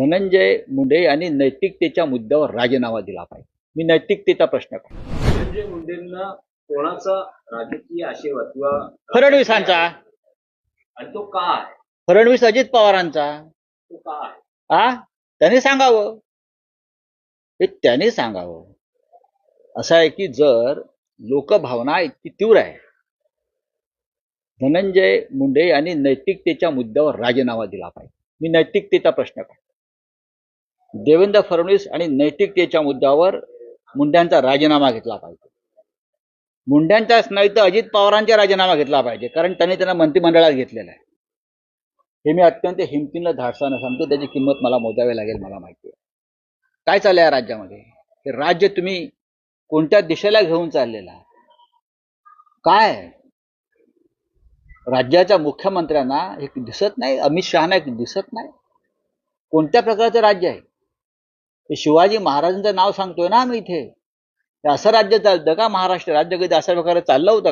धनंजय मुंडे यांनी नैतिकतेच्या मुद्द्यावर राजीनामा दिला पाहिजे. मी नैतिकतेचा प्रश्न करतो. धनंजय मुंडेंना कोणाचा राजकीय आशीर्वाद किंवा फडणवीसांचा. आणि तो का आहे? फडणवीस अजित पवारांचा. तो का आहे? आ? त्यांनी सांगावं. हे त्यांनी सांगावं. असं आहे की जर लोकभावना इतकी तीव्र आहे धनंजय मुंडे यांनी नैतिकतेच्या मुद्द्यावर राजीनामा दिला पाहिजे. मी नैतिकतेचा प्रश्न करतो. देवेंद्र फडणवीस आणि नैतिकतेच्या मुद्द्यावर मुंड्यांचा राजीनामा घेतला पाहिजे. मुंड्यांचाच नाही तर अजित पवारांचा राजीनामा घेतला पाहिजे कारण त्यांनी त्यांना मंत्रिमंडळात घेतलेला आहे. हे मी अत्यंत हिमतीनं धाडसानं सांगतो त्याची किंमत मला मोजावी लागेल मला माहिती आहे. काय चाललंय या राज्यामध्ये? हे राज्य तुम्ही कोणत्या दिशेला घेऊन चाललेला? काय? आहे? राज्याच्या मुख्यमंत्र्यांना हे दिसत नाही अमित शहाना हे दिसत नाही. कोणत्या प्रकारचं राज्य आहे? शिवाजी महाराजांचं नाव सांगतोय ना आम्ही इथे. असं राज्य चालतं का महाराष्ट्र? राज्य कधी अशा प्रकारे चाललं होतं